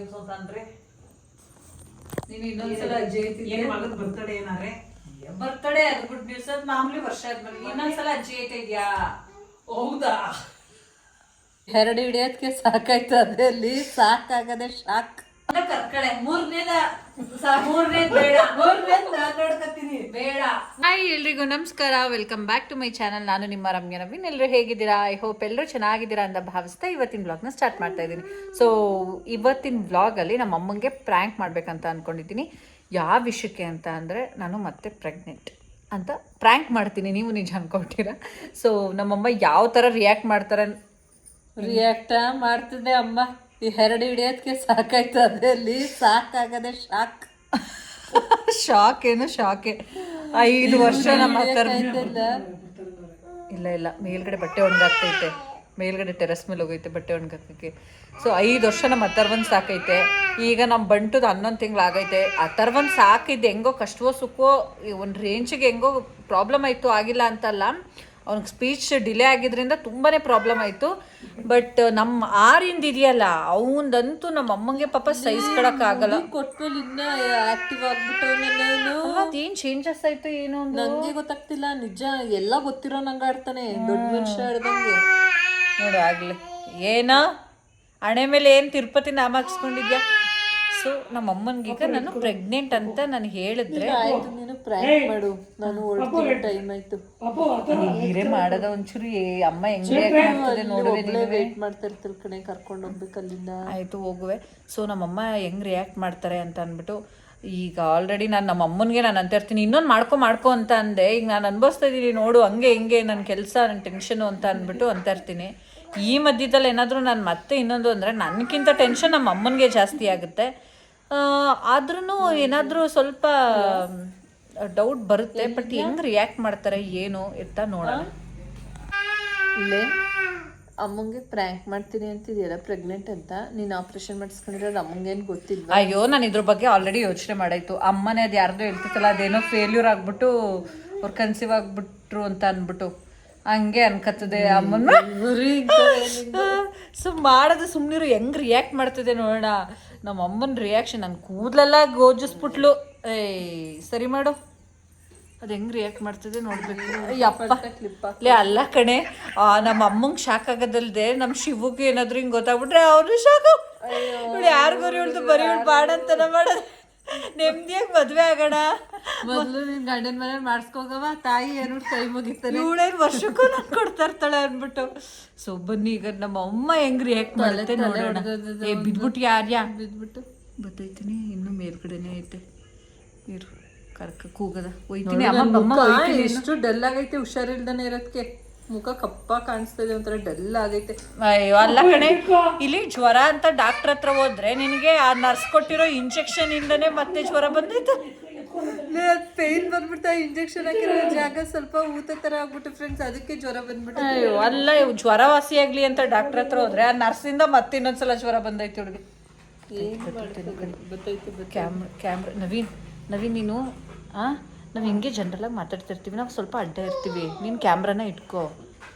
ಅಂತಂದ್ರೆ ನೀನು ಇನ್ನೊಂದ್ಸಲ ಅಜ್ಜಿ ಏನ್ ಮಗದ ಬರ್ತಡೆ ಏನಾರೆ ಬರ್ತಡೆ ಅದು ಗುಡ್ ನ್ಯೂಸ್ ಅದು ಮಾಮೂಲಿ ವರ್ಷ ಆದ್ಮೇಲೆ. ಇನ್ನೊಂದ್ಸಲ ಅಜ್ಜಿ ಐತಿದ್ಯಾ ಹೌದಾ? ಎರಡು ಹಿಡಿಯೋದಕ್ಕೆ ಸಾಕಾಯ್ತು. ಅದಲ್ಲಿ ಸಾಕಾಗದೆ ಶಾಕ್ ಕರ್ಕಳೆ ಮೂರನೇದ ಮೂರನೇದ್ ಬೇಡ ಮೂರನೇದ್ ನಾನ್ ನೋಡ್ಕತ್ತೀನಿ ಬೇಡ. ಹಾಯ್ ಎಲ್ರಿಗೂ ನಮಸ್ಕಾರ welcome back to my channel. ನಾನು ನಿಮ್ಮ ರಮ್ಯ ನವೀನ್. ಎಲ್ಲರೂ ಹೇಗಿದ್ದೀರಾ? ಐ ಹೋಪ್ ಎಲ್ಲರೂ ಚೆನ್ನಾಗಿದ್ದೀರಾ ಅಂತ ಭಾವಿಸ್ತಾ ಇವತ್ತಿನ ಬ್ಲಾಗ್ನ ಸ್ಟಾರ್ಟ್ ಮಾಡ್ತಾ ಇದ್ದೀನಿ. ಸೊ ಇವತ್ತಿನ ಬ್ಲಾಗಲ್ಲಿ ನಮ್ಮ ಅಮ್ಮಂಗೆ ಪ್ರ್ಯಾಂಕ್ ಮಾಡ್ಬೇಕಂತ ಅಂದ್ಕೊಂಡಿದ್ದೀನಿ ಯಾವ ವಿಷಯಕ್ಕೆ ಅಂತ ಅಂದರೆ ನಾನು ಮತ್ತೆ ಪ್ರೆಗ್ನೆಂಟ್ ಅಂತ ಪ್ರ್ಯಾಂಕ್ ಮಾಡ್ತೀನಿ. ನೀವು ನಿಜ ಅನ್ಕೊಟ್ಟಿರ ಸೊ ನಮ್ಮಮ್ಮ ಯಾವ ಥರ ರಿಯಾಕ್ಟ್ ಮಾಡ್ತಾರೆ? ರಿಯಾಕ್ಟ ಮಾಡ್ತಿದ್ದೆ ಅಮ್ಮ. ಈ ಎರಡು ಹಿಡಿಯೋದಕ್ಕೆ ಸಾಕಾಯ್ತು. ಅದರಲ್ಲಿ ಸಾಕಾಗದೆ ಶಾಕ್. ಶಾಕ್ ಏನು? ಶಾಕೆ. ಐದು ವರ್ಷ ನಮ್ಮ ಹತ್ತರ ಇಲ್ಲ ಇಲ್ಲ. ಮೇಲ್ಗಡೆ ಬಟ್ಟೆ ಒಣಗಾಗ್ತೈತೆ. ಮೇಲ್ಗಡೆ ಟೆರೆಸ್ ಮೇಲೆ ಹೋಗೈತೆ ಬಟ್ಟೆ ಒಣಗಾಕಕ್ಕೆ ಸೊ ಐದು ವರ್ಷ ನಮ್ಮ ಅಥರ್ವನ್ ಸಾಕೈತೆ. ಈಗ ನಮ್ಮ ಬಂಟುದು ಹನ್ನೊಂದು ತಿಂಗಳು ಆಗೈತೆ. ಅಥರ್ವನ್ ಸಾಕಿದ್ದು ಹೆಂಗೋ ಕಷ್ಟವೋ ಸುಖವೋ ಒಂದು ರೇಂಜಿಗೆ ಹೆಂಗೋ ಪ್ರಾಬ್ಲಮ್ ಆಯಿತು ಆಗಿಲ್ಲ ಅಂತಲ್ಲ. ಅವ್ನಿಗೆ ಸ್ಪೀಚ್ ಡಿಲೇ ಆಗಿದ್ದರಿಂದ ತುಂಬಾ ಪ್ರಾಬ್ಲಮ್ ಆಯಿತು. ಬಟ್ ನಮ್ಮ ಆರಿಂದ ಇದೆಯಲ್ಲ ಅವಂದಂತೂ ನಮ್ಮ ಅಮ್ಮಂಗೆ ಪಾಪ ಸಹಿಸ್ಕೊಳಕ್ಕಾಗಲ್ಲ ಕೊಟ್ಮೇಲೆ ಇನ್ನ ಆಕ್ಟಿವ್ ಅದೇನು ಚೇಂಜಸ್ ಆಯ್ತು ಏನು ನನಗೆ ನಂಗೆ ಗೊತ್ತಾಗ್ತಿಲ್ಲ ನಿಜ ಎಲ್ಲ ಗೊತ್ತಿರೋ ನಂಗೆ ಆಡ್ತಾನೆ ದೊಡ್ಡ ಮನುಷ್ಯ ಆಡ್ದಂಗೆ ನೋಡು ಆಗಲಿ. ಏನ? ಹಣೆ ಮೇಲೆ ಏನು ತಿರುಪತಿ ನಾಮ ಹಾಕ್ಸ್ಕೊಂಡಿದ್ಯಾ? ಸೊ ನಮ್ಮ ಈಗ ನಾನು ಪ್ರೆಗ್ನೆಂಟ್ ಅಂತ ನಾನು ಹೇಳಿದ್ರೆ ಆಯ್ತು ನೀನು ಪ್ರಯಾಣ ಮಾಡು. ನಾನು ಹೊರಡ್ತೀನಿ ಟೈಮ್ ಆಯ್ತು. ಹೀರೆ ಮಾಡದ ಒಂಚೂರು ಏ ಅಮ್ಮ ಹೆಂಗೆ ಮಾಡ್ತದೆ ನೋಡುವೆ ವೇಟ್ ಮಾಡ್ತಾ ಇರ್ತಿರ್ ಕಣೆ ಕರ್ಕೊಂಡು ಹೋಗ್ಬೇಕು ಅಲ್ಲಿಂದ. ಆಯಿತು ಹೋಗುವೆ. ಸೊ ನಮ್ಮಮ್ಮ ಹೆಂಗ್ ರಿಯಾಕ್ಟ್ ಮಾಡ್ತಾರೆ ಅಂತ ಅಂದ್ಬಿಟ್ಟು ಈಗ ಆಲ್ರೆಡಿ ನಾನು ನಮ್ಮ ಅಮ್ಮನಿಗೆ ನಾನು ಅಂತ ಇರ್ತೀನಿ. ಇನ್ನೊಂದು ಮಾಡ್ಕೊ ಮಾಡ್ಕೊ ಅಂತ ಅಂದೆ. ಈಗ ನಾನು ಅನ್ಭವಿಸ್ತಾ ಇದ್ದೀನಿ ನೋಡು ಹಂಗೆ ಹಿಂಗೆ ನನ್ನ ಕೆಲಸ ನನ್ನ ಟೆನ್ಷನು ಅಂತ ಅಂದ್ಬಿಟ್ಟು ಅಂತ ಇರ್ತೀನಿ. ಈ ಮಧ್ಯದಲ್ಲಿ ಏನಾದರೂ ನಾನು ಮತ್ತೆ ಇನ್ನೊಂದು ಅಂದರೆ ನನಗಿಂತ ಟೆನ್ಷನ್ ನಮ್ಮ ಅಮ್ಮನಿಗೆ ಜಾಸ್ತಿ ಆಗುತ್ತೆ. ಆದ್ರೂ ಏನಾದರೂ ಸ್ವಲ್ಪ ಡೌಟ್ ಬರುತ್ತೆ ಬಟ್ ಹೆಂಗ್ ರಿಯಾಕ್ಟ್ ಮಾಡ್ತಾರೆ ಏನು ಅಂತ ನೋಡೋಣ. ಇಲ್ಲೇ ಅಮ್ಮಂಗೆ ಪ್ರ್ಯಾಂಕ್ ಮಾಡ್ತೀನಿ ಅಂತಿದೆಯಲ್ಲ ಪ್ರೆಗ್ನೆಂಟ್ ಅಂತ? ನೀನು ಆಪರೇಷನ್ ಮಾಡಿಸ್ಕೊಂಡಿರೋದು ಅಮ್ಮಂಗೇನು ಗೊತ್ತಿಲ್ಲ ಅಯ್ಯೋ ನಾನು ಇದ್ರ ಬಗ್ಗೆ ಆಲ್ರೆಡಿ ಯೋಚನೆ ಮಾಡಾಯ್ತು. ಅಮ್ಮನೇ ಅದು ಯಾರ್ದೋ ಹೇಳ್ತಿತ್ತಲ್ಲ ಅದೇನೋ ಫೇಲ್ಯೂರ್ ಆಗಿಬಿಟ್ಟು ಅವ್ರು ಕನ್ಸೀವ್ ಆಗಿಬಿಟ್ರು ಅಂತ ಅಂದ್ಬಿಟ್ಟು. ಹಂಗೆ ಅನ್ಕತ್ತದೆ ಅಮ್ಮನ ಸೊ ಮಾಡೋದು ಸುಮ್ಮನಿರು ಹೆಂಗ್ ರಿಯಾಕ್ಟ್ ಮಾಡ್ತಿದೆ ನೋಡೋಣ. ನಮ್ಮ ಅಮ್ಮನ ರಿಯಾಕ್ಷನ್ ನನ್ನ ಕೂದಲೆಲ್ಲ ಗೋಜಿಸ್ಬಿಟ್ಲು ಏಯ್ ಸರಿ ಮಾಡು. ಅದು ಹೆಂಗ್ ರಿಯಾಕ್ಟ್ ಮಾಡ್ತಿದೆ ನೋಡ್ಬೇಕು. ಯಪ್ಪ ಲೇ ಅಲ್ಲ ಕಣೆ. ನಮ್ಮ ಅಮ್ಮಂಗೆ ಶಾಕ್ ಆಗೋದಲ್ದೆ ನಮ್ಮ ಶಿವಗೆ ಏನಾದ್ರು ಹಿಂಗೆ ಗೊತ್ತಾಗ್ಬಿಟ್ರೆ ಅವನು ಶಾಕ್ ನೋಡಿ ಯಾರಿಗೂ ಹೇಳ್ದು ಬರೀ ಬಾಡಂತನ ಬಾಡ ಅಂತನ ಮಾಡೋದು. ನೆಮ್ಮದಿಯಾಗಿ ಮದ್ವೆ ಆಗೋಣ. ಮೊದಲು ನಿನ್ ಗಂಡನ ಮನೆ ಮಾಡಿಸ್ಕೋಗವ ತಾಯಿ ಏನು ಕೈ ಮುಗಿತಾರೆ ಇವಳೇನು ವರ್ಷಕ್ಕೂ ನಾನು ಕೊಡ್ತಾ ಇರ್ತಾಳೆ ಅಂದ್ಬಿಟ್ಟು ಸೊ ಬನ್ನಿ ಈಗ ನಮ್ಮ ಅಮ್ಮ ಹೆಂಗ್ ರಿಯಾಕ್ಟ್ ಮಾಡುತ್ತೆ ನೋಡೋಣ. ಏ ಬಿದ್ಬಿಟ್ಟು ಯಾರ್ಯಾ ಬಿದ್ಬಿಟ್ಟು ಬತ್ತೈತೀನಿ ಇನ್ನು ಮೇಲ್ಗಡೆನೆ ಐತೆ. ಇರು ಕರ್ಕ ಕೂಗದ ಒಯ್ತೀನಿ ಅಮ್ಮ ಎಷ್ಟು ಡಲ್ ಆಗೈತೆ ಹುಷಾರಿಲ್ದಾನೆ ಇರೋದಕ್ಕೆ ಮುಖ ಕಪ್ಪ ಕಾಣಿಸ್ತಾ ಇದೆ ಒಂಥರ ಡಲ್ ಆಗೈತೆ. ಅಯ್ಯೋ ಅಲ್ಲ ಕಣೆ ಇಲ್ಲಿ ಜ್ವರ ಅಂತ ಡಾಕ್ಟರ್ ಹತ್ರ ಹೋದ್ರೆ ನಿನಗೆ ಆ ನರ್ಸ್ ಕೊಟ್ಟಿರೋ ಇಂಜೆಕ್ಷನ್ ಇಂದನೇ ಮತ್ತೆ ಜ್ವರ ಬಂದೈತೆ? ಪೇನ್ ಬಂದ್ಬಿಡ್ತಾ ಇಂಜೆಕ್ಷನ್ ಹಾಕಿರೋ ಜಾಗ ಸ್ವಲ್ಪ ಊತ ತರ ಆಗ್ಬಿಟ್ಟು ಫ್ರೆಂಡ್ಸ್ ಅದಕ್ಕೆ ಜ್ವರ ಬಂದ್ಬಿಟ್ಟು ಅಯ್ಯೋ ಅಲ್ಲ ಜ್ವರ ವಾಸಿ ಆಗ್ಲಿ ಅಂತ ಡಾಕ್ಟರ್ ಹತ್ರ ಹೋದ್ರೆ ಆ ನರ್ಸಿಂದ ಮತ್ತೆ ಇನ್ನೊಂದ್ಸಲ ಜ್ವರ ಬಂದೈತೆ ಹುಡುಗಿ. ಗೊತ್ತಾಯ್ತು ಕ್ಯಾಮ್ರ ಕ್ಯಾಮ್ರ ನವೀನ್ ನವೀನ್ ನೀನು ಆ? ನಾವು ಹಿಂಗೆ ಜನ್ರಲಾಗಿ ಮಾತಾಡ್ತಿರ್ತೀವಿ. ನಾವು ಸ್ವಲ್ಪ ಅಡ್ಡ ಇರ್ತೀವಿ. ನೀನು ಕ್ಯಾಮ್ರಾನ ಇಟ್ಕೋ.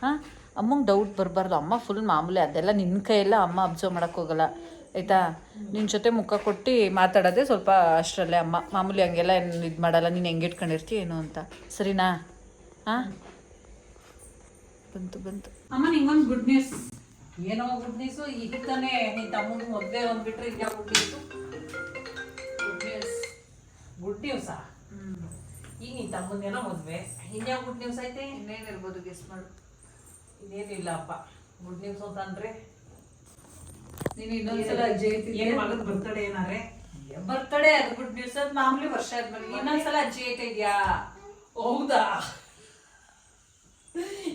ಹಾಂ? ಅಮ್ಮಂಗೆ ಡೌಟ್ ಬರಬಾರ್ದು. ಅಮ್ಮ ಫುಲ್ ಮಾಮೂಲಿ. ಅದೆಲ್ಲ ನಿನ್ನ ಕೈಯೆಲ್ಲ ಅಮ್ಮ ಅಬ್ಸರ್ವ್ ಮಾಡೋಕ್ಕೋಗಲ್ಲ ಆಯಿತಾ? ನಿನ್ನ ಜೊತೆ ಮುಖ ಕೊಟ್ಟು ಮಾತಾಡೋದೇ ಸ್ವಲ್ಪ ಅಷ್ಟರಲ್ಲೇ ಅಮ್ಮ. ಮಾಮೂಲಿ ಹಂಗೆಲ್ಲ ಏನು ಇದು ಮಾಡಲ್ಲ. ನೀನು ಹೆಂಗೆ ಇಟ್ಕೊಂಡಿರ್ತೀಯ ಏನು ಅಂತ. ಸರಿನಾ? ಹಾಂ? ಬಂತು ಬಂತು. ಅಮ್ಮ ನಿಂಗೊಂದು ಗುಡ್ ನ್ಯೂಸ್ ಏನೋ ಗುಡ್ ನ್ಯೂಸ್ ಈಗ ತಾನೇ ನಿನ್ನ ತಮ್ಮನ ಮದುವೆ ಬಂದ್ಬಿಟ್ರೆ ಈಗ good news good news good ನ್ಯೂಸಾ ಈಗ ನಿನ್ ತಮ್ಮಂದೇನೋ ಮದುವೆ. ಇನ್ಯಾವ ಗುಡ್ ನ್ಯೂಸ್ ಐತೆ? ಇನ್ನೇನಿರ್ಬೋದು ಗೆಸ್ ಮಾಡು. ಇನ್ನೇನಿಲ್ಲಪ್ಪ. ಗುಡ್ ನ್ಯೂಸ್ ಅಂತಂದ್ರೆ ನೀನು ಇನ್ನೊಂದ್ಸಲ ಅಜ್ಜಿ ಏನು ಮಾಡೋದು? ಮಗದ ಬರ್ತಡೇ ಏನಾರೆ ಬರ್ತಡೆ ಅದು ಗುಡ್ ನ್ಯೂಸ್ ಅದು ಮಾಮೂಲಿ ವರ್ಷ ಆದ್ಮೇಲೆ. ಇನ್ನೊಂದ್ಸಲ ಅಜ್ಜಿ ಐತಿದ್ಯಾ ಹೌದಾ?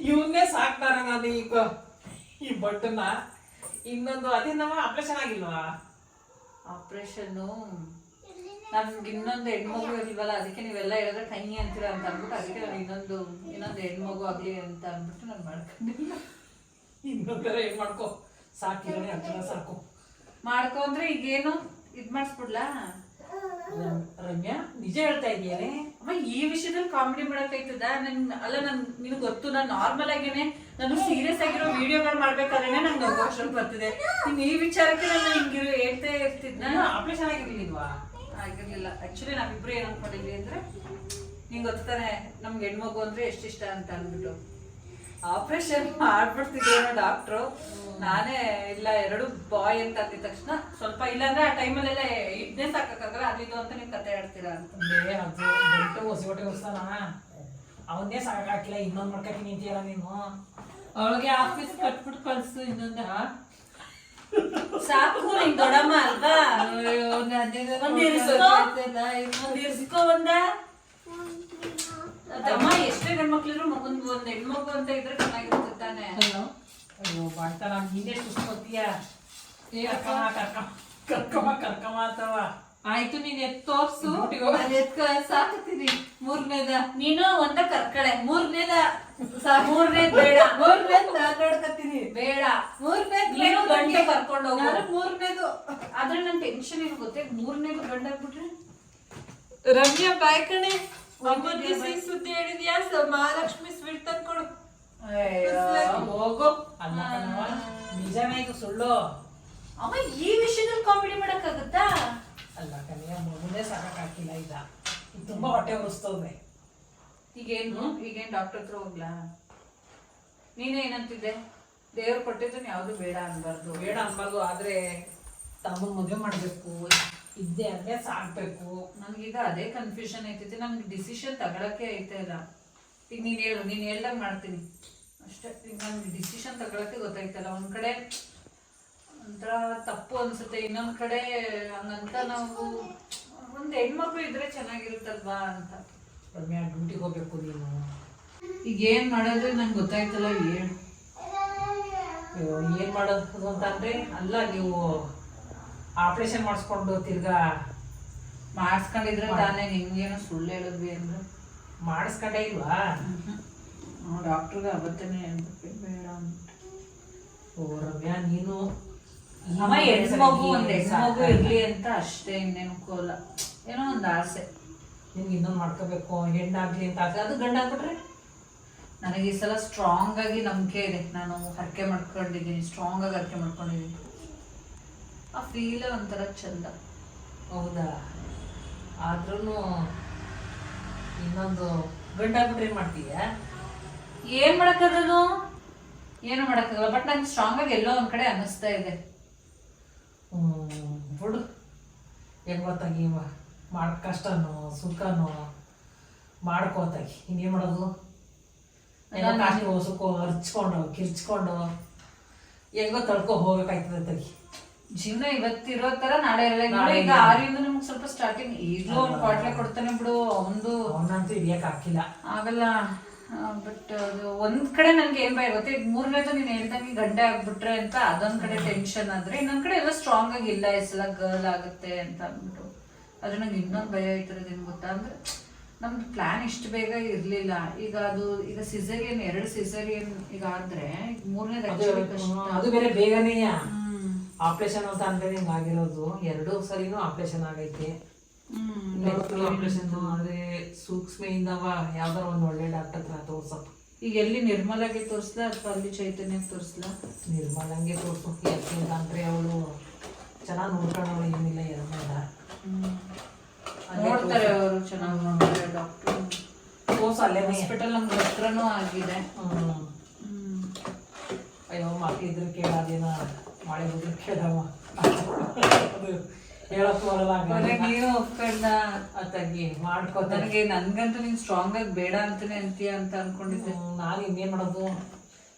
ಇವನ್ನೇ ಸಾಕ್ತಾರ ನಾನು ಈಗ ಈ ಬಟ್ಟನ್ನ. ಇನ್ನೊಂದು ಅದೇನವ ಆಪರೇಷನ್ ಆಗಿಲ್ವಾ? ಆಪರೇಷನ್ನು ನಮ್ಗೆ ಇನ್ನೊಂದು ಹೆಣ್ಮಗು ಇಲ್ವಲ್ಲ ಅದಕ್ಕೆ ನೀವೆಲ್ಲ ಹೇಳಿದ್ರೆ ಕೈ ಅಂತೀರ ಅಂತ ಅಂದ್ಬಿಟ್ಟು ಅದಕ್ಕೆ ನಾನು ಇನ್ನೊಂದು ಇನ್ನೊಂದು ಹೆಣ್ಮಗು ಆಗಲಿ ಅಂತ ಅಂದ್ಬಿಟ್ಟು ನಾನು ಮಾಡ್ಕೊಂಡಿಲ್ಲ. ಇನ್ನೊಂದರ ಏನು ಮಾಡ್ಕೋ? ಸಾಕಿರೋನೆ ಅಂತ ಸಾಕು. ಮಾಡ್ಕೊಂಡ್ರೆ ಈಗೇನು ಇದು ಮಾಡಿಸ್ಬಿಡ್ಲಾ? ರಮ್- ರಮ್ಯಾ ನಿಜ ಹೇಳ್ತಾ ಇದೆಯೇನೆ ಅಮ್ಮ ಈ ವಿಷಯದಲ್ಲಿ ಕಾಮಿಡಿ ಮಾಡಕ್ಕಾಯ್ತದ? ನನ್ ಅಲ್ಲ ನನ್ ನಿನಗೆ ಗೊತ್ತು ನಾನು ನಾರ್ಮಲ್ ಆಗೇನೆ ನಾನು ಸೀರಿಯಸ್ ಆಗಿರೋ ವಿಡಿಯೋಗಳು ಮಾಡ್ಬೇಕಾದ್ರೆ ನಂಗೆ ಅವಕಾಶ ಬರ್ತಿದೆ. ಇನ್ನು ಈ ವಿಚಾರಕ್ಕೆ ನಾನು ಹಿಂಗಿರು ಹೇಳ್ತಾ ಇರ್ತಿದ್ನ? ನಾನು ಆಪರೇಷನ್ ಆಗಿರ್ಲಿಲ್ವಾ ಆಗಿರ್ಲಿಲ್ಲ ಆಕ್ಚುಲಿ ನಾವಿಬ್ರು ಏನ್ ಅನ್ಕೊಂಡಿದ್ವಿ ಅಂದ್ರೆ, ನಿಂಗೆ ಗೊತ್ತಾನೆ ನಮ್ಗೆ ಹೆಣ್ಮಗು ಅಂದ್ರೆ ಎಷ್ಟಿಷ್ಟ ಅಂತ ಅಂದ್ಬಿಟ್ಟು. ಆಪರೇಷನ್ ಮಾಡ್ಬಿಡ್ತಿದ್ರು ಡಾಕ್ಟ್ರು ನಾನೇ ಇಲ್ಲ, ಎರಡು ಬಾಯ್ ಅಂತ ಅಂದಿದ ತಕ್ಷಣ ಸ್ವಲ್ಪ ಇಲ್ಲಾಂದ್ರೆ ಆ ಟೈಮಲ್ಲೆಲ್ಲ ಇದ್ನೇ ಸಾಕಾಗಲ್ಲ, ಅದು ಇದು ಅಂತ ನೀವು ಕತೆ ಆಡ್ತೀರಾ ಅಂತ. ಅಂದ್ರೆ ಅದು ಅವನ್ನೇ ಸಾಕಾಕಿಲ್ಲ ಇನ್ನೊಂದ್ ಮಾಡ್ಕಕ್ಕೆ ನಿಂತಿಯಲ್ಲ ನೀನು? ಅವಳಿಗೆ ಆಫೀಸ್ ಕಟ್ಬಿಟ್ಟು ಕಳ್ಸು, ಇನ್ನೊಂದ ಸಾಕು ನಿನ್ ದೊಡಮ್ಮ ಅಲ್ವಾ? ಒಂದ್ ಇರಿಸ್ಕೊ ಒಂದ್ ಒಂದ? ಅಮ್ಮ ಎಷ್ಟೇ ಗಂಡ್ಮಕ್ಳಿದ್ರು ಮಗನ್ ಒಂದ್ ಹೆಣ್ಮಗು ಅಂತ ಇದ್ರೆ ಚೆನ್ನಾಗಿರುತ್ತೆ ತಾನೆ. ಅಯ್ಯೋ ಬಾಡ್ತಾನ ಹಿಂದೆ ಸುಸ್ಕೋತೀಯ? ಕರ್ಕಮ ಕರ್ಕಮ ಕರ್ಕಮ ಕರ್ಕಮ ಅಂತವ. ಆಯ್ತು ನೀನ್ ಎತ್ ತೋರ್ಸು. ನಾನ್ ಎತ್ಕ ಸಾಕತೀನಿ ಮೂರನೇದ. ನೀನು ಒಂದ ಕರ್ಕಳೆ. ಮೂರನೇದ ಮೂರನೇದ್ ಬೇಡ. ಮೂರನೇದ್ ನಾನ್ ನೋಡ್ಕತ್ತೀನಿ ಬೇಡ. ಮೂರನೇದ್ ನೀನು ಗಂಟೆ ಕರ್ಕೊಂಡು ಹೋಗು. ಮೂರನೇದು ಆದ್ರೆ ನನ್ ಟೆನ್ಷನ್ ಏನು ಗೊತ್ತೇ? ಮೂರನೇದು ಗಂಡ ಆಗ್ಬಿಟ್ರೆ? ರಮ್ಯಾ ಬಾಯ್ ಕಣೆ. ಒಂಬತ್ತು ಸಿಹಿ ಸುದ್ದಿ ಹೇಳಿದ್ಯಾ? ಮಹಾಲಕ್ಷ್ಮಿ ಸ್ವೀಟ್ ತಂದ್ಕೊಡು. ಹೋಗು. ನಿಜನೇ ಇದು ಸುಳ್ಳು. ಅಮ್ಮ ಈ ವಿಷಯದಲ್ಲಿ ಕಾಮಿಡಿ ಮಾಡಕ್ಕಾಗತ್ತಾ? ಅಲ್ಲ ಕಲಿಯ ಮಗುನೇ ಸಾಕಾಕಿಲ್ಲ ಈಗ. ಇದು ತುಂಬಾ ಹೊಟ್ಟೆ ಉರಿಸ್ತವ್ರೆ ಈಗೇನು ಈಗೇನು ಡಾಕ್ಟರ್ ಹತ್ರ ಹೋಗ್ಲಾ? ನೀನೇ ಏನಂತಿದ್ದೆ? ದೇವ್ರು ಕೊಟ್ಟಿದ್ದು ಯಾವುದು ಬೇಡ ಅನ್ಬಾರ್ದು. ಬೇಡ ಅನ್ಬಾರ್ದು ಆದ್ರೆ ತಮ್ಮ ಮದುವೆ ಮಾಡ್ಬೇಕು ಇದ್ದೇ ಅಭ್ಯಾಸ ಸಾಕ್ಬೇಕು. ನನಗೀಗ ಅದೇ ಕನ್ಫ್ಯೂಷನ್ ಐತೈತಿ ನನ್ಗೆ ಡಿಸಿಷನ್ ತಗೊಳಕ್ಕೆ ಐತೆ ಇಲ್ಲ ಈಗ ನೀನ್ ಹೇಳು ನೀನ್ ಹೇಳ್ದಂಗ್ ಮಾಡ್ತೀನಿ. ಅಷ್ಟೇ ಈಗ ನನ್ಗೆ ಡಿಸಿಷನ್ ತಗೊಳಕ್ಕೆ ಗೊತ್ತಾಯ್ತಲ್ಲ ಒಂದ್ ಕಡೆ ಒಂಥರ ತಪ್ಪು ಅನ್ಸುತ್ತೆ ಇನ್ನೊಂದ್ ಕಡೆ ಹಂಗಂತ ನಾವು ಒಂದ್ ಹೆಣ್ಮಕ್ಳು ಇದ್ರೆ ಚೆನ್ನಾಗಿರುತ್ತಲ್ವಾ ಅಂತ. ರಮ್ಯಾ ಡ್ಯೂಟಿಗೆ ಹೋಗ್ಬೇಕು ನೀನು. ಈಗ ಏನು ಮಾಡೋದು ನಂಗೆ ಗೊತ್ತಾಯ್ತಲ್ಲ ಏನು ಏನ್ ಮಾಡೋದು ಅಂತಂದರೆ ಅಲ್ಲ ನೀವು ಆಪ್ರೇಷನ್ ಮಾಡಿಸ್ಕೊಂಡು ತಿರ್ಗಾ ಮಾಡಿಸ್ಕೊಂಡಿದ್ರೆ ತಾನೇ ನಿಮ್ಗೇನು ಸುಳ್ಳು ಹೇಳಿದ್ವಿ ಅಂದ್ರೆ ಮಾಡಿಸ್ಕೊಂಡೇ ಇಲ್ವಾ? ಡಾಕ್ಟ್ರಿಗೆ ಅವತ್ತೇನೆ ಹೇಳ್ಬಿಟ್ಟು ಬೇಡ ಅಂತ ಓ ರಮ್ಯಾ ನೀನು ಅಮ್ಮ ಹೆಣ್ಮಗು ಒಂದು ಹೆಣ್ಮಗು ಇರ್ಲಿ ಅಂತ ಅಷ್ಟೇ ಇನ್ನೇನು ಕೋಲ. ಏನೋ ಒಂದು ಆಸೆ. ನಿನ್ಗೆ ಇನ್ನೊಂದು ಮಾಡ್ಕೋಬೇಕು ಹೆಣ್ಣಾಗ್ಲಿ ಅಂತ ಆಸೆ. ಅದು ಗಂಡ ಆಗ್ಬಿಟ್ರೆ? ನನಗೆ ಈ ಸಲ ಸ್ಟ್ರಾಂಗ್ ಆಗಿ ನಂಬಿಕೆ ಇದೆ. ನಾನು ಹರಕೆ ಮಾಡ್ಕೊಂಡಿದ್ದೀನಿ ಸ್ಟ್ರಾಂಗ್ ಆಗಿ ಹರಕೆ ಮಾಡ್ಕೊಂಡಿದ್ದೀನಿ. ಆ ಫೀಲ್ ಒಂಥರ ಚಂದ. ಹೌದಾ? ಆದ್ರೂ ಇನ್ನೊಂದು ಗಂಡ ಆಗ್ಬಿಟ್ರೆ ಏನ್ ಮಾಡ್ತೀಯ? ಏನ್ ಮಾಡಕ್ಕಾಗದು ಏನು ಮಾಡಕ್ಕಾಗಲ್ಲ ಬಟ್ ನಂಗೆ ಸ್ಟ್ರಾಂಗ್ ಆಗಿ ಎಲ್ಲೋ ಒಂದ್ ಕಡೆ ಅನ್ನಿಸ್ತಾ ಇದೆ. ಹ್ಮ್ ಬಿಡು. ಹೆಂಗ್ ಗೊತ್ತಾಗಿ ಮಾಡ್ ಕಷ್ಟನೋ ಸುಖನೋ ಮಾಡ್ಕೋತಾಗಿ ಇನ್ನೇನು ಮಾಡೋದು? ಎಲ್ಲ ಕಾಶಿ ಸುಖೋ ಹರ್ಚ್ಕೊಂಡು ಕಿರ್ಚ್ಕೊಂಡು ಹೆಂಗೋ ತಳ್ಕೊ ಹೋಗ್ಬೇಕಾಯ್ತದೆ ತಗಿ ಜೀವನ ಇವತ್ತಿರೋ ತರ ನಾಳೆ ಇರಲ್ಲ ಈಗ ನಾಳೆ ಈಗ ಇಲ್ಲ. ಆರಿಂದ ನಮ್ಗೆ ಸ್ವಲ್ಪ ಸ್ಟಾರ್ಟಿಂಗ್ ಈಗಲೂ ಒಂದು ಕ್ವಾಟ್ಲೆ ಕೊಡ್ತಾನೆ ಬಿಡು ಒಂದು ಅವನಂತೂ ಹಿಡಿಯಕ್ ಹಾಕಿಲ್ಲ ಆಗಲ್ಲ ಬಟ್ ಅದು ಒಂದ್ ಕಡೆ ನನ್ಗೆ ಏನ್ ಭಯ ಗೊತ್ತೆ? ಮೂರನೇದು ನೀನ್ ಹೇಳ್ದಂಗೆ ಗಂಡೆ ಆಗ್ಬಿಟ್ರೆ ಅಂತ ಅದೊಂದ್ ಕಡೆ ಟೆನ್ಷನ್ ಆದ್ರೆ ಇನ್ನೊಂದ್ ಕಡೆ ಎಲ್ಲ ಸ್ಟ್ರಾಂಗ್ ಆಗಿ ಇಲ್ಲ ಈ ಸಲ ಗರ್ಲ್ ಆಗುತ್ತೆ ಅಂತ ಅಂದ್ಬಿಟ್ಟು. ಆದ್ರೆ ನಂಗೆ ಇನ್ನೊಂದು ಭಯ ಆಯ್ತಿರೋದು ಏನು ಗೊತ್ತಾ ಅಂದ್ರೆ ನಮ್ದು ಪ್ಲಾನ್ ಇಷ್ಟು ಬೇಗ ಇರಲಿಲ್ಲ. ಈಗ ಅದು ಈಗ ಸಿಸರಿಯನ್ ಎರಡು ಸಿಸರಿಯನ್ ಈಗ ಆದ್ರೆ ಮೂರನೇದು ಅದು ಬೇರೆ ಬೇಗನೆ ಆಪರೇಷನ್ ಅಂತ ಅಂದ್ರೆ ಹಿಂಗ್ ಆಗಿರೋದು. ಎರಡು ಸರಿನೂ ಆಪರೇಷನ್ ಆಗೈತೆ. ಆಪರೇಷನ್ ಆದ್ರೆ ಸೂಕ್ಷ್ಮೆಯಿಂದವ ಯಾವ್ದಾರ ಒಂದು ಒಳ್ಳೆ ಡಾಕ್ಟರ್ ಹತ್ರ ತೋರ್ಸಪ್ಪ ಈಗ ಎಲ್ಲಿ ನಿರ್ಮಲಾಗೆ ತೋರಿಸ್ಲಾ ಅಥವಾ ಅಲ್ಲಿ ಚೈತನ್ಯ ತೋರಿಸ್ಲಾ? ನಿರ್ಮಲಂಗೆ ತೋರ್ಸು. ಅಂದ್ರೆ ಅವಳು ಚೆನ್ನಾಗಿ ನೋಡ್ಕೊಂಡವಳು ಏನಿಲ್ಲ ಎರಡನೇದ ನೋಡ್ತಾರೆ ಅವರು ಚೆನ್ನಾಗಿ ನೋಡ್ತಾರೆ ಡಾಕ್ಟರ್ ಕೋರ್ಸ್ ಅಲ್ಲೇ ಹಾಸ್ಪಿಟಲ್ ನಮ್ಗೆ ಹತ್ರನೂ ಆಗಿದೆ. ಅಯ್ಯೋ ಇದ್ರೆ ಕೇಳೋದೇನ? ಮಳೆ ಹೋದ್ರೆ ಕೇಳವ ಹೇಳಕ್ ಬರಲ್ಲ ನೀನು ಒಪ್ಕೊಂಡ ಅತ್ತಾಗಿ ಮಾಡ್ಕೋ ನನಗೆ ನನ್ಗಂತೂ ನೀನು ಸ್ಟ್ರಾಂಗ್ ಆಗಿ ಬೇಡ ಅಂತಾನೆ ಅಂತೀಯ ಅಂತ ಅನ್ಕೊಂಡಿದ್ದೆ. ನಾನು ಇನ್ನೇನ್ ಮಾಡೋದು?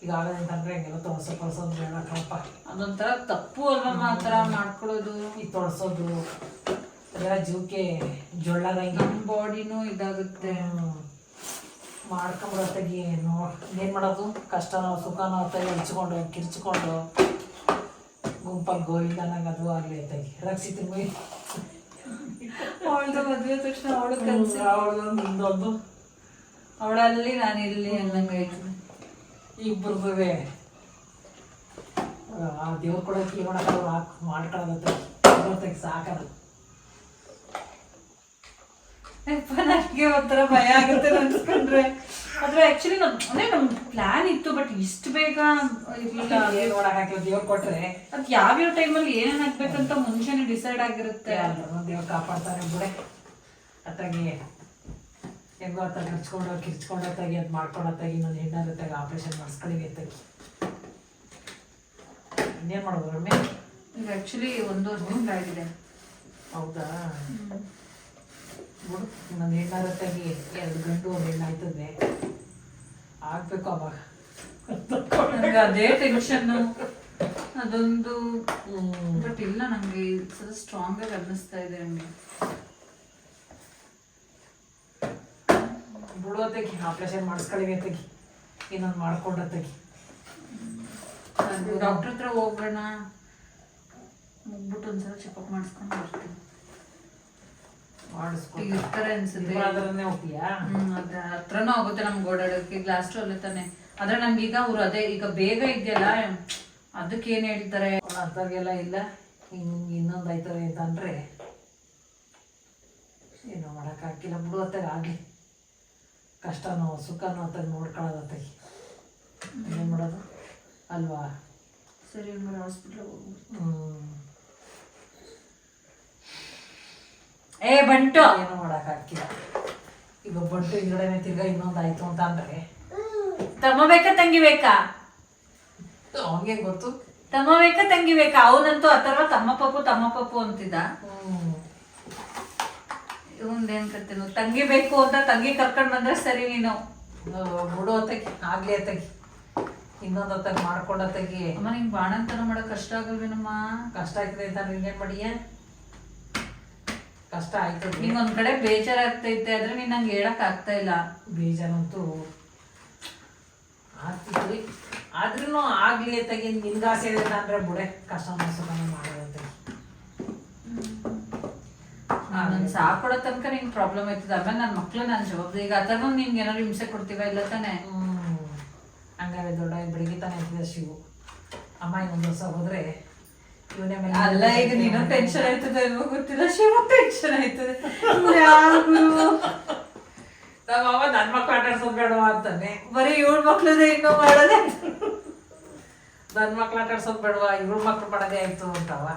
ಈಗ ಆಗದಂತಂದ್ರೆ ಹಂಗೆಲ್ಲ ತೊಳಸೋ ತೊಳಸೋದು ಬೇಡಕ್ಕಪ್ಪ ಅದೊಂಥರ ತಪ್ಪು ಅಲ್ವಮ್ಮ ಆ ಥರ ಮಾಡ್ಕೊಳ್ಳೋದು ಈ ತೊಳಸೋದು ಅದೆಲ್ಲ ಜೀವಕ್ಕೆ ಜೊಳ್ಳದಂಗೆ ನಮ್ಮ ಬಾಡಿನೂ ಇದಾಗುತ್ತೆ. ಮಾಡ್ಕೊಂಬಿಡತ್ತಾಗಿ ನೋ ಏನು ಮಾಡೋದು? ಕಷ್ಟನೋ ಸುಖನೋ ಅಂತ ಹಂಚ್ಕೊಂಡು ಕಿರ್ಚ್ಕೊಂಡು ಗುಂಪಲ್ಲಿ ಗೋವಿಂದ ನಂಗೆ ಅದು ಆಗ್ಲಿ ರಕ್ಷಿತು ರಕ್ಷಿತ ಅವಳದು ಮದುವೆ ತಕ್ಷಣ ಅವಳು ಅವಳದೊಂದು ನಿಂದೊಂದು ಅವಳಲ್ಲಿ ನಾನು ಇಲ್ಲಿ ಅನ್ನಂಗೆ ಆಯ್ತು. ಇಬ್ಬರದುವೆ ಆ ದೇವ್ರು ಕೊಡೋಕೆ ಹಾಕ್ ಹಾಕ್ ಮಾಡ್ಕೊಳ್ಳೋದತ್ತೆ ಗೊತ್ತಾಗಿ ನನಗೆ ಒಂಥರ ಭಯ ಆಗುತ್ತೆ ಅನ್ಸ್ಕೊಂಡ್ರೆ. ಆದ್ರೆ ಆಕ್ಚುಲಿ ನಮ್ ಅಂದ್ರೆ ನಮ್ ಪ್ಲಾನ್ ಇತ್ತು ಬಟ್ ಇಷ್ಟು ಬೇಗ ಇರ್ಲಿಲ್ಲ. ಏನ್ ಮಾಡಕ್ಕಾಗ್ತದೆ ದೇವ್ರು ಕೊಟ್ರೆ. ಅದ್ ಯಾವ್ಯಾವ ಟೈಮಲ್ಲಿ ಏನೇನ್ ಹಾಕ್ಬೇಕಂತ ಮುಂಚೆನೆ ಡಿಸೈಡ್ ಆಗಿರುತ್ತೆ. ಎಲ್ಲರೂ ದೇವ್ರು ಕಾಪಾಡ್ತಾರೆ ಬಿಡೆ. ಅತ್ತಾಗಿ ಹೆಂಗೋ ಅತ್ತ ಕಿರ್ಚ್ಕೊಂಡು ಕಿರ್ಚ್ಕೊಂಡು ಅತ್ತಾಗಿ ಅದು ಮಾಡ್ಕೊಂಡು ಅತ್ತಾಗಿ ಇನ್ನೊಂದು ಹೆಣ್ಣಾರ ಅತ್ತಾಗ ಆಪ್ರೇಷನ್ ಮಾಡಿಸ್ಕೊಳ್ಳಿ ಅತ್ತಾಗಿ ಇನ್ನೇನು ಮಾಡೋದು ರಮ್ಯ? ಈಗ ಆಕ್ಚುಲಿ ಆಗಿದೆ ತಿಂಗಳಾಗಿದೆ ಹೌದಾ? ಬಿಡು ಇನ್ನೊಂದು ಹೆಣ್ಣಾರ ಅತ್ತಾಗಿ ಎರಡು ಗಂಟು ಒಂದು ಹೆಣ್ಣು ಆಯ್ತದೆ ಆಗ್ಬೇಕು ಅವಾಗ. ಅದೇ ಟೆನ್ಷನ್ ಅದೊಂದು ಬಟ್ ಇಲ್ಲ ನಂಗೆ ಸ್ವಲ್ಪ ಸ್ಟ್ರಾಂಗ್ ಆಗಿ ಅನ್ನಿಸ್ತಾ ಇದೆ ನಂಗೆ ಬಿಡು ಅತ್ತಾಗಿ ಆಪ್ರೇಷನ್ ಮಾಡಿಸ್ಕೊಳ್ಳಿ ಅತ್ತಾಗಿ. ಇನ್ನೊಂದು ಮಾಡ್ಕೊಂಡ ಅತ್ತಾಗಿ. ಡಾಕ್ಟ್ರ್ ಹತ್ರ ಹೋಗೋಣ ಮುಗ್ಬಿಟ್ಟು ಒಂದ್ಸಲ ಚೆಕಪ್ ಮಾಡಿಸ್ಕೊಂಡು ಬರ್ತೀನಿ. ಮಾಡಿಸ್ಕೊಂಡು ಇರ್ತಾರೆ ಅನ್ಸುತ್ತೆ. ಅದರನ್ನೇ ಹೋಗ್ತೀಯಾ ಹ್ಮ್ ಅದ ಹತ್ರನೂ ಆಗುತ್ತೆ ನಮ್ಗೆ ಓಡಾಡೋಕೆ ಗ್ಲಾಸ್ ಅಲ್ಲೇ ತಾನೆ. ಆದ್ರೆ ನಮ್ಗೆ ಈಗ ಅವ್ರು ಅದೇ ಈಗ ಬೇಗ ಇದೆಯಲ್ಲ ಅದಕ್ಕೆ ಏನ್ ಹೇಳ್ತಾರೆ? ಅಂಥವ್ರಿಗೆಲ್ಲ ಇಲ್ಲ ಹಿಂಗೆ ಇನ್ನೊಂದು ಐತರೆ ಅಂತ ಅಂದರೆ ಏನೋ ಮಾಡೋಕ್ಕಾಗಿಲ್ಲ ಬಿಡು ಅತ್ತಾಗ ಆಗಲಿ. ಕಷ್ಟನೋ ಸುಖನೋ ಅತ್ತಾಗ ನೋಡ್ಕೊಳ್ಳೋದತ್ತಾಗಿ ಏನು ಮಾಡೋದು? ಅಲ್ವಾ? ಸರಿ ಮೇಡಮ್ ಹಾಸ್ಪಿಟ್ಲ್ ಹೋಗ್ಬೋದು ಹ್ಞೂ ಏ ಬಂಟು. ಏನು ಮಾಡೋಕ್ಕಾಗ್ತಿಲ್ಲ. ಈಗ ಬಂಟು ಹಿಂಗಡೆನೆ ತಿರ್ಗಾ ಇನ್ನೊಂದು ಆಯಿತು ಅಂತ ಅಂದ್ರೆ. ತಮ್ಮ ಬೇಕಾ ತಂಗಿ ಬೇಕಾ? ಅವನಿಗೆ ಗೊತ್ತು? ತಮ್ಮ ಬೇಕಾ ತಂಗಿ ಬೇಕಾ? ಅವನಂತೂ ಥರ ತಮ್ಮ ಪಪ್ಪು ತಮ್ಮ ಪಪ್ಪು ಅಂತಿದ್ದ. ಇವಂದೇನ್ ಕರ್ತೇನು ತಂಗಿ ಬೇಕು ಅಂತ ತಂಗಿ ಕರ್ಕೊಂಡ್ ಬಂದ್ರೆ ಸರಿ ನೀನು. ಬಿಡು ಅತ್ತಗಿ ಆಗ್ಲಿ ಅತ್ತಗಿ ಇನ್ನೊಂದು ಅತ್ತಾಗ ಮಾಡ್ಕೊಂಡು ತಗಿ ಅಮ್ಮ ನಿಂಗೆ ಬಾಣಂತನ ಮಾಡಕ್ ಕಷ್ಟ ಆಗಲ್ವೇನಮ್ಮ? ಕಷ್ಟ ಆಗ್ತದೆ ಅಂತ ನೀನೇನು ಮಾಡಿಯ? ಕಷ್ಟ ಆಯ್ತದೆ ನಿಂಗ್ ಒಂದ್ ಕಡೆ ಬೇಜಾರಾಗ್ತೈತೆ ಆದ್ರೆ ನೀನ್ ನಂಗೆ ಹೇಳಕ್ ಆಗ್ತಾ ಇಲ್ಲ. ಬೇಜಾರಂತೂ ಆಗ್ತಿದ್ವಿ ಆದ್ರೂ ಆಗ್ಲಿ ತೆಗಿ ಆಸೆ ಇದೆ ಅಂದ್ರೆ ಬುಡೆ ಕಷ್ಟ ಸುಖನ ಮಾಡೋದಂತ ನನ್ ಸಾಕೊಡೋ ತನಕ ನಿಂಗೆ ಪ್ರಾಬ್ಲಮ್ ಆಯ್ತದ. ಅಮ್ಮ ನನ್ನ ಮಕ್ಳು ನನ್ನ ಜವಾಬ್ದಾರಿ ಈಗ ಅದನ್ನು ನಿನ್ಗೆ ಏನಾದ್ರು ಹಿಂಸೆ ಕೊಡ್ತೀವ ಇಲ್ಲ ತಾನೆ? ಹ್ಮ್. ಹಂಗಾರೆ ದೊಡ್ಡ ಬೆಳಿಗ್ಗೆ ತಾನೆ ಅಂತಿದ್ದ ಶಿವು. ಅಮ್ಮ ಇನ್ನೊಂದು ದಿವಸ ಹೋದ್ರೆ ಅಲ್ಲ ಈಗ ನೀನು ಟೆನ್ಷನ್ ಆಯ್ತದೆ ಅಲ್ವೋ ಗೊತ್ತಿಲ್ಲ ಶಿವ ಟೆನ್ಷನ್ ಆಯ್ತದೆ. ಯಾರು ನಮ್ಮ ಅವ ನನ್ನ ಮಕ್ಳು ಆಟ ಆಡ್ಸೋದು ಬೇಡವಾ ಅಂತಾನೆ. ಬರೀ ಇವಳ ಮಕ್ಳದೇ ಇನ್ನೂ ಮಾಡೋದೇ ನನ್ ಮಕ್ಳು ಆಟ ಆಡ್ಸೋದು ಬೇಡವಾ ಇವ್ರ ಮಕ್ಳು ಮಾಡೋದೇ ಆಯ್ತು ಅಂತವ.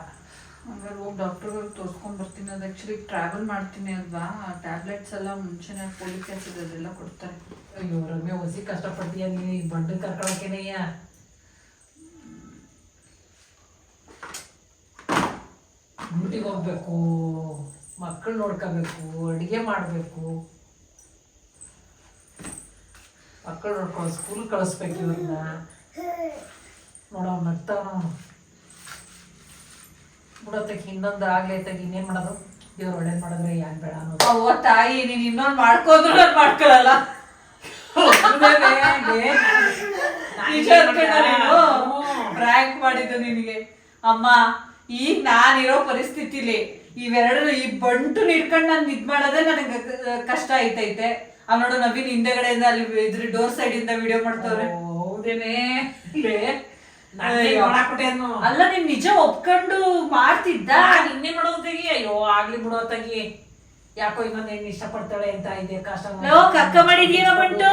ಆಮೇಲೆ ಹೋಗಿ ಡಾಕ್ಟರ್ಗಳು ತೋರ್ಸ್ಕೊಂಡ್ ಬರ್ತೀನಿ. ಅದು ಆಕ್ಚುಲಿ ಟ್ರಾವೆಲ್ ಮಾಡ್ತೀನಿ ಅಲ್ವಾ? ಟ್ಯಾಬ್ಲೆಟ್ಸ್ ಎಲ್ಲ ಮುಂಚೆನೇ ಫೋಲಿಕ್ ಆಸಿಡ್ ಅದೆಲ್ಲ ಕೊಡ್ತಾರೆ. ಅಯ್ಯೋ ರಮ್ಯ ಹೊಸಿ ಕಷ್ಟಪಡ್ತೀಯ ನೀನು? ಈ ಬಂಡು ಕರ್ಕೊಳಕೇನೆಯ್ಯ ಡ್ಯೂಟಿಗೆ ಹೋಗ್ಬೇಕು ಮಕ್ಕಳು ನೋಡ್ಕೋಬೇಕು ಅಡುಗೆ ಮಾಡಬೇಕು. ಮಕ್ಕಳು ನೋಡ್ಕೊ ಸ್ಕೂಲ್ ಕಳಿಸ್ಬೇಕು ಇವ್ರನ್ನ ನೋಡೋ ನಗ್ತಾವ ಬಿಡತ್ತಕ್ಕೆ ಇನ್ನೊಂದು ಆಗ್ಲಿ ಐತಾಗ ಇನ್ನೇನು ಮಾಡೋದು? ದೇವ್ರು ಒಳ್ಳೇದು ಮಾಡಿದ್ರೆ ಯಾಕೆ ಬೇಡ ಅನ್ನೋದು. ಓ ತಾಯಿ ನೀನು ಇನ್ನೊಂದು ಮಾಡ್ಕೋದ್ರು ನಾನು ಮಾಡ್ಕೊಳಲ್ಲ. ನಿಜ ಮಾಡಿದ್ದು ನಿನಗೆ. ಅಮ್ಮ ಈಗ ನಾನಿರೋ ಪರಿಸ್ಥಿತಿಲಿ ಇವೆರಡು ಈ ಬಂಟು ಹಿಡ್ಕೊಂಡು ನಾನು ಇದ್ ಮಾಡೋದೇ ನನಗೆ ಕಷ್ಟ ಆಯ್ತೈತೆ. ಆ ನೋಡು ನವೀನ್ ಹಿಂದೆಗಡೆಯಿಂದ ಅಲ್ಲಿ ಇದ್ರ ಡೋರ್ ಸೈಡ್ ಇಂದ ವಿಡಿಯೋ ಮಾಡ್ತವ್ರೆ. ಹೌದೇನೆ. ಅಲ್ಲ ನೀನ್ ನಿಜ ಒಪ್ಕೊಂಡು ಮಾಡ್ತಿದ್ದ? ನಿನ್ನೆ ಇನ್ನೇ ಮಾಡೋದು ತೆಗಿ. ಅಯ್ಯೋ ಆಗ್ಲಿ ಬಿಡೋ ತೆಗಿ. ಯಾಕೋ ಏನ್ ಇಷ್ಟ ಪಡ್ತಾಳೆ ಅಂತ ಇದೆ ಕಷ್ಟ ಕಕ್ಕ ಮಾಡಿದ್ಯೇನೋ ಬಂಟು?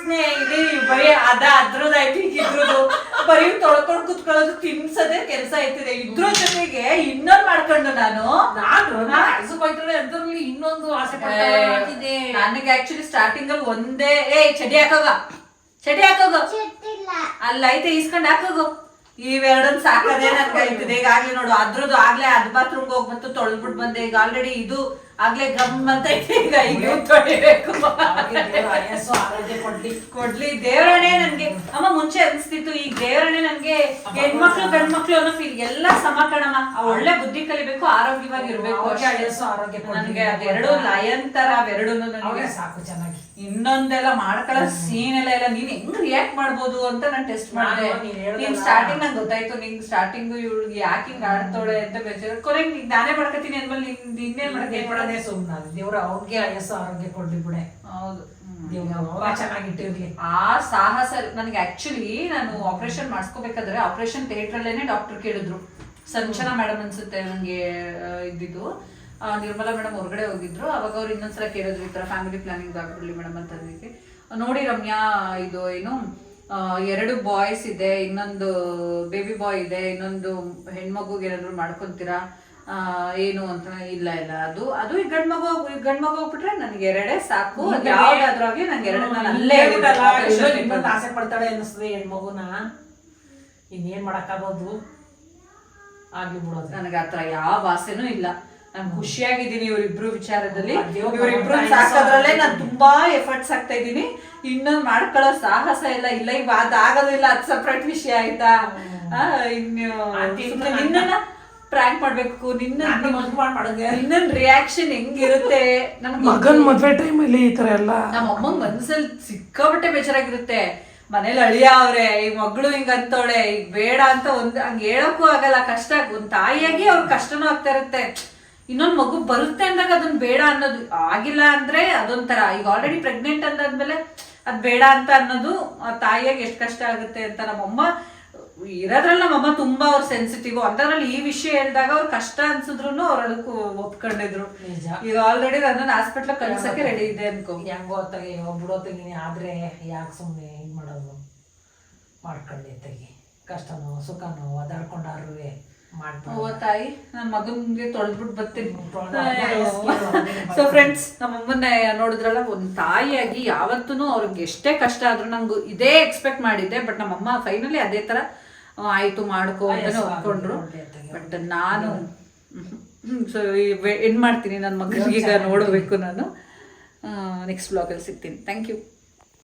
ಸ್ನೇಹಿತರೆ ಬರೀ ಅದ ಅದ್ರದ್ದಾಯ್ತು ಈಗ ಇದ್ರದ್ದು. ಬರೀ ತೊಳ್ಕೊಂಡು ಕುತ್ಕೊಳ್ಳೋದು ತಿನ್ಸದೆ ಕೆಲಸ ಆಯ್ತಿದೆ ಇದ್ರ ಜೊತೆಗೆ ಇನ್ನೊಂದ್ ಮಾಡ್ಕೊಂಡು ನಾನು. ನಾನು? ಅದ್ರಲ್ಲಿ ಇನ್ನೊಂದು ಆಸೆ ಪಡ್ತಿದ್ದೆ. ನನಗೆ ಆಕ್ಚುಲಿ ಸ್ಟಾರ್ಟಿಂಗ್ ಅಲ್ಲಿ ಒಂದೇ ಏ ಚಡಿ ಹಾಕೋಗ. ಚಡಿ ಹಾಕೋಗ. ಅಲ್ಲ ಐತೆ ಇಸ್ಕೊಂಡ್ ಹಾಕೋಗು. ಇವೆರಡನ್ ಸಾಕದೇ ನನ್ಗೆ ಆಯ್ತದೆ ಈಗ ಆಗ್ಲಿ ನೋಡು ಅದ್ರದ್ದು ಆಗ್ಲೇ ಅದ್ ಬಾತ್ರೂಮ್ ಹೋಗ್ ಬಂತು ತೊಳೆದ್ಬಿಟ್ಟು ಬಂದೆ. ಈಗ ಆಲ್ರೆಡಿ ಇದು ಆಗ್ಲೇ ಗಮ್ ಅಂತ ಐತೆ ಈಗ ಇದು ತೊಳಿಬೇಕು. ಕೊಡ್ಲಿ. ಕೊಡ್ಲಿ. ದೇವರಣೆ ನನ್ಗೆ ಅಮ್ಮ ಮುಂಚೆ ಅನ್ಸ್ತಿತ್ತು ಈ ದೇವರಣೆ ನನ್ಗೆ ಹೆಣ್ಮಕ್ಳು ಗಂಡ್ಮಕ್ಳು ಅನ್ನೋ ಫೀಲ್ ಎಲ್ಲ ಸಮ ಕಣಮ್ಮ. ಒಳ್ಳೆ ಬುದ್ಧಿ ಕಲಿಬೇಕು ಆರೋಗ್ಯವಾಗಿ ಇರ್ಬೇಕು. ಅವ್ರಿಗೆ ಆರೋಗ್ಯ ಕೊಡ್ಲಿ. ನನ್ಗೆ ಅದೆರಡು ಲಯನ್ ತರ ಅವೆರಡು ನನಗೆ ಸಾಕು ಚೆನ್ನಾಗಿ. ಇನ್ನೊಂದೆಲ್ಲ ಮಾಡ್ಕೊಳ್ಳೋ ಸೀನ್ ಎಲ್ಲ ಎಲ್ಲ ನೀನ್ ಹೆಂಗ್ ರಿಯಾಕ್ಟ್ ಮಾಡ್ಬೋದು ಅಂತ ನಾನು ಟೆಸ್ಟ್ ಮಾಡಿದೆ. ನಾನು ಸ್ಟಾರ್ಟಿಂಗ್ ನಂಗೆ ಗೊತ್ತಾಯ್ತು ನಿಂಗ್ ಸ್ಟಾರ್ಟಿಂಗ್ ಇವಳಿಗೆ ಯಾಕೆ ಹಿಂಗ್ ಆಡ್ತಾಳೆ ಅಂತ ಬೇಜಾರು ಕೊನೆ ನೀನ್ ನಾನೇ ಮಾಡ್ಕೊತೀನಿ ಅಂದ್ಮೇಲೆ ನಿನ್ ಇನ್ನೇನ್ ಮಾಡಕ್ಕೆ ಮಾಡೋದೇ ಸುಮ್ಮನೆ ದೇವ್ರ ಅವ್ರಿಗೆ ಆಯಸ್ಸು ಆರೋಗ್ಯ ಕೊಡ್ಲಿ ಬಿಡೆ. ಹೌದು. ಚೆನ್ನಾಗಿಟ್ಟಿರ್ಲಿ. ಆ ಸಾಹಸ ನನಗೆ ಆಕ್ಚುಲಿ ನಾನು ಆಪರೇಷನ್ ಮಾಡಿಸ್ಕೋಬೇಕಾದ್ರೆ ಆಪರೇಷನ್ ಥಿಯೇಟರ್ ಅಲ್ಲೇನೆ ಡಾಕ್ಟರ್ ಕೇಳಿದ್ರು. ಸಂಚನ ಮೇಡಮ್ ಅನ್ಸುತ್ತೆ ನನಗೆ ಇದ್ದಿದ್ದು. ನಿರ್ಮಲಾ ಮೇಡಮ್ ಹೊರಗಡೆ ಹೋಗಿದ್ರು. ಅವಾಗ ಅವ್ರು ಇನ್ನೊಂದ್ಸಲ ಕೇಳಿದ್ರು ಈ ತರ ಫ್ಯಾಮಿಲಿ ಪ್ಲಾನಿಂಗ್ ಆಗ್ಬಿಡ್ಲಿ ಮೇಡಮ್ ಅಂತ ಅದಕ್ಕೆ ನೋಡಿ ರಮ್ಯಾ ಇದು ಏನು ಎರಡು ಬಾಯ್ಸ್ ಇದೆ ಇನ್ನೊಂದು ಬೇಬಿ ಬಾಯ್ ಇದೆ ಇನ್ನೊಂದು ಹೆಣ್ಮಗುಗೆ ಏನಾದ್ರು ಮಾಡ್ಕೊಂತೀರಾ? ಏನು ಅಂತ ಇಲ್ಲ ಇಲ್ಲ. ಅದು ಅದು ಈ ಗಂಡ್ ಮಗು ಈ ಗಂಡ್ ಮಗು ಹೋಗ್ಬಿಟ್ರೆ ನನಗೆ ಎರಡೇ ಸಾಕು. ಯಾವ್ದಾದ್ರಾಗೆ ನಂಗೆ ಎರಡು ನಾನು ಅಲ್ಲೇ. ಆಸೆ ಪಡ್ತಾಳೆ ಅನ್ನಿಸ್ತದೆ ಹೆಣ್ಮಗುನ. ಇನ್ನೇನ್ ಮಾಡಕ್ಕಾಗೋದು? ಆಗಿ ಬಿಡೋದು ನನಗೆ ಆತರ ಯಾವ ಆಸೆನೂ ಇಲ್ಲ. ನಾನು ಖುಷಿಯಾಗಿದ್ದೀನಿ ಇವರಿಬ್ರು ವಿಚಾರದಲ್ಲಿ. ಇವರಿಬ್ರು ಸಾಕೋದ್ರಲ್ಲೇ ನಾನು ತುಂಬಾ ಎಫರ್ಟ್ಸ್ ಆಗ್ತಾ ಇದ್ದೀನಿ. ಇನ್ನೊಂದ್ ಮಾಡ್ಕೊಳ್ಳೋ ಸಾಹಸ ಇಲ್ಲ. ಇಲ್ಲ ಈಗ ಅದಾಗೋದಿಲ್ಲ ಅದ್ ಸಪ್ರೇಟ್ ವಿಷಯ ಆಯ್ತಾ? ಆ, ಇನ್ನು ನಿನ್ನ ಪ್ರಾಂಕ್ ಮಾಡ್ಬೇಕು. ನಿನ್ನ ನಿನ್ನ ರಿಯಾಕ್ಷನ್ ಹೆಂಗಿರುತ್ತೆ? ನನ್ಗೆ ಮಗನ್ ಮದ್ವೆ ಅಲ್ಲಿ ಈ ತರ ಎಲ್ಲ. ನಮ್ಮ ಅಮ್ಮಂಗ್ ಮನ್ಸಲ್ಲಿ ಸಿಕ್ಕಾಪಟ್ಟೆ ಬೇಜಾರಾಗಿರುತ್ತೆ. ಮನೇಲಿ ಅಳಿಯ ಅವ್ರೆ ಈ ಮಗಳು ಹಿಂಗ ಅಂತವಳೆ ಈಗ ಬೇಡ ಅಂತ ಒಂದ್ ಹಂಗ ಹೇಳಕ್ಕೂ ಆಗಲ್ಲ. ಕಷ್ಟ ಒಂದ್ ತಾಯಿಯಾಗಿ ಅವ್ರ ಕಷ್ಟನೂ ಆಗ್ತಾ ಇರುತ್ತೆ. ಇನ್ನೊಂದ್ ಮಗು ಬರುತ್ತೆ ಅಂದಾಗ ಅದನ್ನ ಬೇಡ ಅನ್ನೋದು ಆಗಿಲ್ಲ ಅಂದ್ರೆ ಅದೊಂಥರ. ಈಗ ಆಲ್ರೆಡಿ ಪ್ರೆಗ್ನೆಂಟ್ ಅಂದಾದ್ಮೇಲೆ ಅದ್ ಬೇಡ ಅಂತ ಅನ್ನೋದು ಆ ತಾಯಿಯಾಗಿ ಎಷ್ಟು ಕಷ್ಟ ಆಗುತ್ತೆ ಅಂತ ನಮ್ಮಮ್ಮ ಇರೋದ್ರಲ್ಲಿ ನಮ್ಮಮ್ಮ ತುಂಬಾ ಅವ್ರ ಸೆನ್ಸಿಟಿವ್ ಅಂತದ್ರಲ್ಲಿ ಈ ವಿಷಯ ಹೇಳಿದಾಗ ಅವ್ರು ಕಷ್ಟ ಅನ್ಸಿದ್ರು ಅವ್ರು ಅದಕ್ಕೂ ಒಪ್ಕೊಂಡಿದ್ರು. ನಿಜ. ಈಗ ಆಲ್ರೆಡಿ ನನ್ನ ಹಾಸ್ಪಿಟ್ಲ್ ಕಳ್ಸಕ್ಕೆ ರೆಡಿ ಇದೆ ಅನ್ಕೋ. ಹೆಂಗೋ ತಗಿ ಬಿಡೋ ತೆಗಿನಿ ಆದ್ರೆ ಯಾಕೆ ಸುಮ್ಮನೆ ಇದು ಮಾಡೋದು? ಮಾಡ್ಕೊಂಡೆ ತಗಿ ಕಷ್ಟನೋ ಸುಖನೋ ಒದಾಡ್ಕೊಂಡಾರು ಓ ತಾಯಿ ನನ್ನ ಮಗನ್ಗೆ ತೊಳೆದ್ಬಿಟ್ಟು ಬರ್ತೀನಿ. ಸೊ ಫ್ರೆಂಡ್ಸ್ ನಮ್ಮ ಅಮ್ಮನ್ನ ನೋಡಿದ್ರಲ್ಲ ಒಂದು ತಾಯಿಯಾಗಿ ಯಾವತ್ತೂ ಅವ್ರಿಗೆ ಎಷ್ಟೇ ಕಷ್ಟ ಆದ್ರೂ ನಂಗೆ ಇದೇ ಎಕ್ಸ್ಪೆಕ್ಟ್ ಮಾಡಿದ್ದೆ ಬಟ್ ನಮ್ಮಮ್ಮ ಫೈನಲಿ ಅದೇ ತರ ಆಯ್ತು ಮಾಡ್ಕೋ ಒಪ್ಕೊಂಡ್ರು. ಬಟ್ ನಾನು ಸೊ ಎಂಡ್ ಮಾಡ್ತೀನಿ ನನ್ನ ಮಗನಿಗೆ ಈಗ ನೋಡಬೇಕು ನಾನು. ನೆಕ್ಸ್ಟ್ ಬ್ಲಾಗಲ್ಲಿ ಸಿಗ್ತೀನಿ. Thank you